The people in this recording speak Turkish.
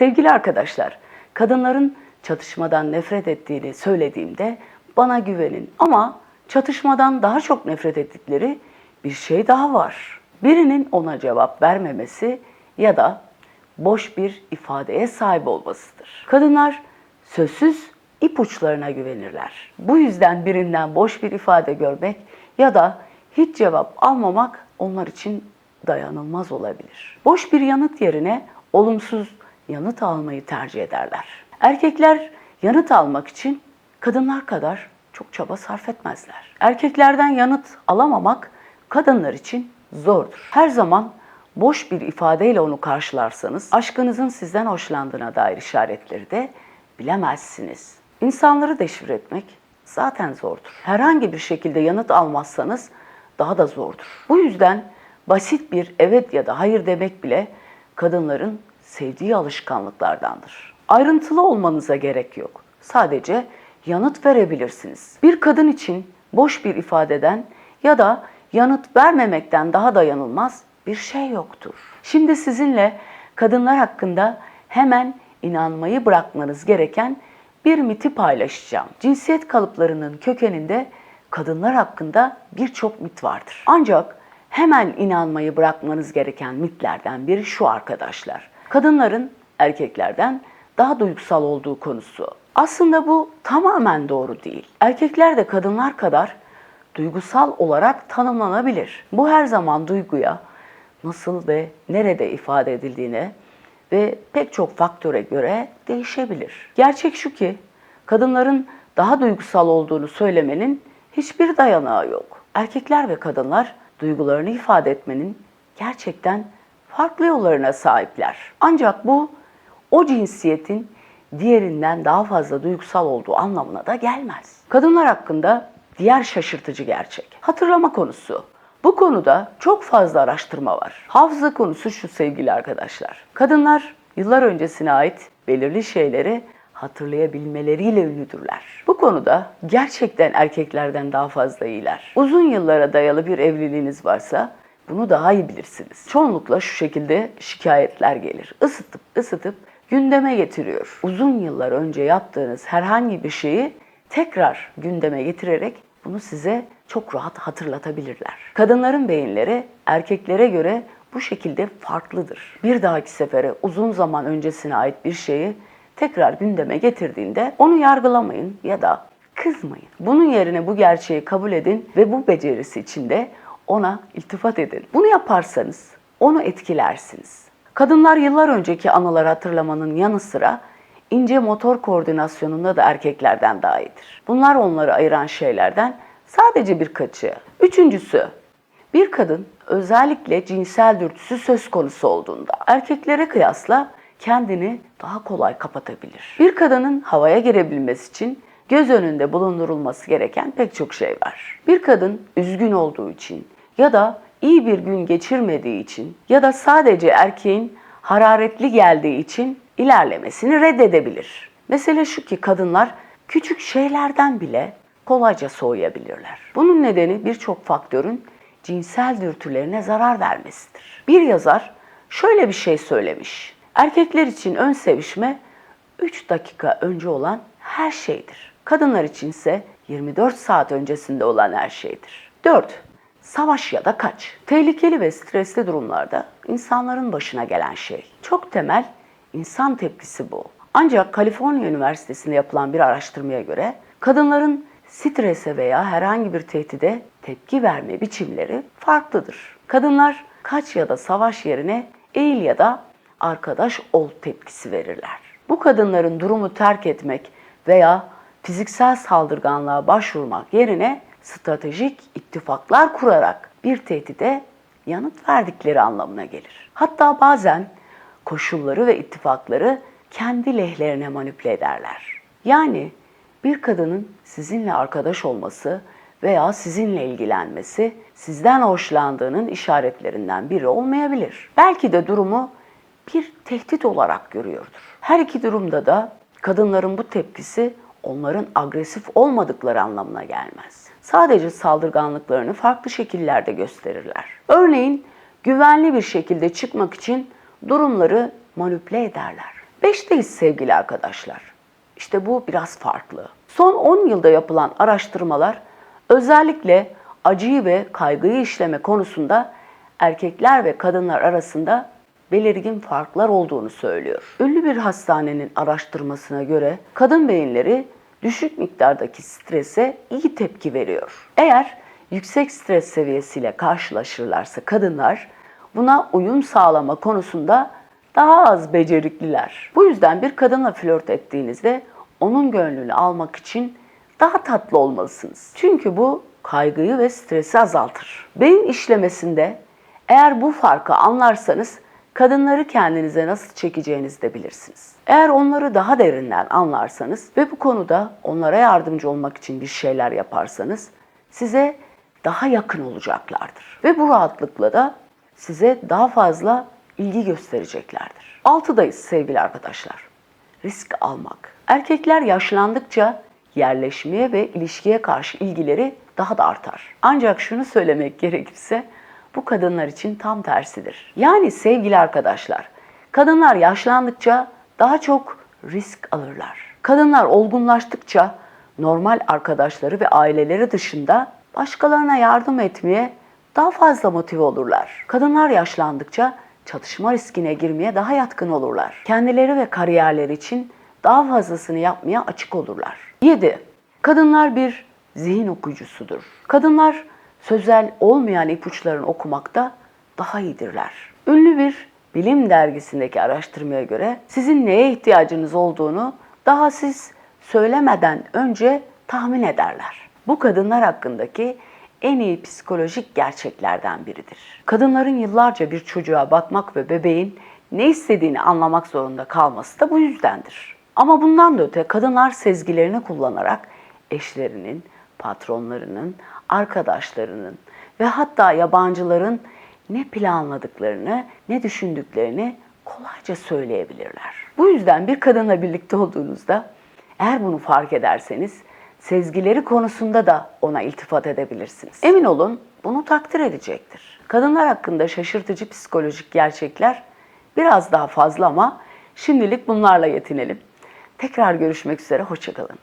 Sevgili arkadaşlar, kadınların çatışmadan nefret ettiğini söylediğimde bana güvenin. Ama çatışmadan daha çok nefret ettikleri bir şey daha var. Birinin ona cevap vermemesi ya da boş bir ifadeye sahip olmasıdır. Kadınlar sözsüz ipuçlarına güvenirler. Bu yüzden birinden boş bir ifade görmek ya da hiç cevap almamak onlar için dayanılmaz olabilir. Boş bir yanıt yerine olumsuz yanıt almayı tercih ederler. Erkekler yanıt almak için kadınlar kadar çok çaba sarf etmezler. Erkeklerden yanıt alamamak kadınlar için zordur. Her zaman boş bir ifadeyle onu karşılarsanız aşkınızın sizden hoşlandığına dair işaretleri de bilemezsiniz. İnsanları deşifre etmek zaten zordur. Herhangi bir şekilde yanıt almazsanız daha da zordur. Bu yüzden basit bir evet ya da hayır demek bile kadınların sevdiği alışkanlıklardandır. Ayrıntılı olmanıza gerek yok. Sadece yanıt verebilirsiniz. Bir kadın için boş bir ifadeden ya da yanıt vermemekten daha dayanılmaz bir şey yoktur. Şimdi sizinle kadınlar hakkında hemen inanmayı bırakmanız gereken bir miti paylaşacağım. Cinsiyet kalıplarının kökeninde kadınlar hakkında birçok mit vardır. Ancak hemen inanmayı bırakmanız gereken mitlerden biri şu arkadaşlar. Kadınların erkeklerden daha duygusal olduğu konusu. Aslında bu tamamen doğru değil. Erkekler de kadınlar kadar duygusal olarak tanımlanabilir. Bu her zaman duyguya nasıl ve nerede ifade edildiğine ve pek çok faktöre göre değişebilir. Gerçek şu ki kadınların daha duygusal olduğunu söylemenin hiçbir dayanağı yok. Erkekler ve kadınlar duygularını ifade etmenin gerçekten farklı yollarına sahipler. Ancak bu o cinsiyetin diğerinden daha fazla duygusal olduğu anlamına da gelmez. Kadınlar hakkında diğer şaşırtıcı gerçek. Hatırlama konusu. Bu konuda çok fazla araştırma var. Hafıza konusu şu sevgili arkadaşlar. Kadınlar yıllar öncesine ait belirli şeyleri hatırlayabilmeleriyle ünlüdürler. Bu konuda gerçekten erkeklerden daha fazla iyiler. Uzun yıllara dayalı bir evliliğiniz varsa bunu daha iyi bilirsiniz. Çoğunlukla şu şekilde şikayetler gelir. Isıtıp ısıtıp gündeme getiriyor. Uzun yıllar önce yaptığınız herhangi bir şeyi tekrar gündeme getirerek bunu size çok rahat hatırlatabilirler. Kadınların beyinleri erkeklere göre bu şekilde farklıdır. Bir dahaki sefere uzun zaman öncesine ait bir şeyi tekrar gündeme getirdiğinde onu yargılamayın ya da kızmayın. Bunun yerine bu gerçeği kabul edin ve bu becerisi içinde ona iltifat edin. Bunu yaparsanız onu etkilersiniz. Kadınlar yıllar önceki anıları hatırlamanın yanı sıra ince motor koordinasyonunda da erkeklerden daha iyidir. Bunlar onları ayıran şeylerden sadece birkaçı. Üçüncüsü, bir kadın özellikle cinsel dürtüsü söz konusu olduğunda erkeklere kıyasla kendini daha kolay kapatabilir. Bir kadının havaya girebilmesi için göz önünde bulundurulması gereken pek çok şey var. Bir kadın üzgün olduğu için ya da iyi bir gün geçirmediği için ya da sadece erkeğin hararetli geldiği için ilerlemesini reddedebilir. Mesele şu ki kadınlar küçük şeylerden bile kolayca soğuyabilirler. Bunun nedeni birçok faktörün cinsel dürtülerine zarar vermesidir. Bir yazar şöyle bir şey söylemiş. Erkekler için ön sevişme 3 dakika önce olan her şeydir. Kadınlar içinse 24 saat öncesinde olan her şeydir. 4. Savaş ya da kaç. Tehlikeli ve stresli durumlarda insanların başına gelen şey. Çok temel insan tepkisi bu. Ancak Kaliforniya Üniversitesi'nde yapılan bir araştırmaya göre kadınların strese veya herhangi bir tehdide tepki verme biçimleri farklıdır. Kadınlar kaç ya da savaş yerine eğil ya da arkadaş ol tepkisi verirler. Bu kadınların durumu terk etmek veya fiziksel saldırganlığa başvurmak yerine stratejik ittifaklar kurarak bir tehdide yanıt verdikleri anlamına gelir. Hatta bazen koşulları ve ittifakları kendi lehlerine manipüle ederler. Yani bir kadının sizinle arkadaş olması veya sizinle ilgilenmesi sizden hoşlandığının işaretlerinden biri olmayabilir. Belki de durumu bir tehdit olarak görüyordur. Her iki durumda da kadınların bu tepkisi onların agresif olmadıkları anlamına gelmez. Sadece saldırganlıklarını farklı şekillerde gösterirler. Örneğin güvenli bir şekilde çıkmak için durumları manipüle ederler. Beşteyiz sevgili arkadaşlar. İşte bu biraz farklı. Son 10 yılda yapılan araştırmalar özellikle acıyı ve kaygıyı işleme konusunda erkekler ve kadınlar arasında belirgin farklar olduğunu söylüyor. Ünlü bir hastanenin araştırmasına göre kadın beyinleri düşük miktardaki strese iyi tepki veriyor. Eğer yüksek stres seviyesiyle karşılaşırlarsa kadınlar buna uyum sağlama konusunda daha az becerikliler. Bu yüzden bir kadınla flört ettiğinizde onun gönlünü almak için daha tatlı olmalısınız. Çünkü bu kaygıyı ve stresi azaltır. Beyin işlemesinde eğer bu farkı anlarsanız kadınları kendinize nasıl çekeceğinizi de bilirsiniz. Eğer onları daha derinden anlarsanız ve bu konuda onlara yardımcı olmak için bir şeyler yaparsanız size daha yakın olacaklardır. Ve bu rahatlıkla da size daha fazla ilgi göstereceklerdir. Altıdayız sevgili arkadaşlar. Risk almak. Erkekler yaşlandıkça yerleşmeye ve ilişkiye karşı ilgileri daha da artar. Ancak şunu söylemek gerekirse bu kadınlar için tam tersidir. Yani sevgili arkadaşlar, kadınlar yaşlandıkça daha çok risk alırlar. Kadınlar olgunlaştıkça normal arkadaşları ve aileleri dışında başkalarına yardım etmeye daha fazla motive olurlar. Kadınlar yaşlandıkça çatışma riskine girmeye daha yatkın olurlar. Kendileri ve kariyerleri için daha fazlasını yapmaya açık olurlar. 7. Kadınlar bir zihin okuyucusudur. Kadınlar sözel olmayan ipuçlarını okumakta daha iyidirler. Ünlü bir bilim dergisindeki araştırmaya göre sizin neye ihtiyacınız olduğunu daha siz söylemeden önce tahmin ederler. Bu kadınlar hakkındaki en iyi psikolojik gerçeklerden biridir. Kadınların yıllarca bir çocuğa bakmak ve bebeğin ne istediğini anlamak zorunda kalması da bu yüzdendir. Ama bundan da öte kadınlar sezgilerini kullanarak eşlerinin, patronlarının, arkadaşlarının ve hatta yabancıların ne planladıklarını, ne düşündüklerini kolayca söyleyebilirler. Bu yüzden bir kadınla birlikte olduğunuzda eğer bunu fark ederseniz sezgileri konusunda da ona iltifat edebilirsiniz. Emin olun bunu takdir edecektir. Kadınlar hakkında şaşırtıcı psikolojik gerçekler biraz daha fazla ama şimdilik bunlarla yetinelim. Tekrar görüşmek üzere, hoşçakalın.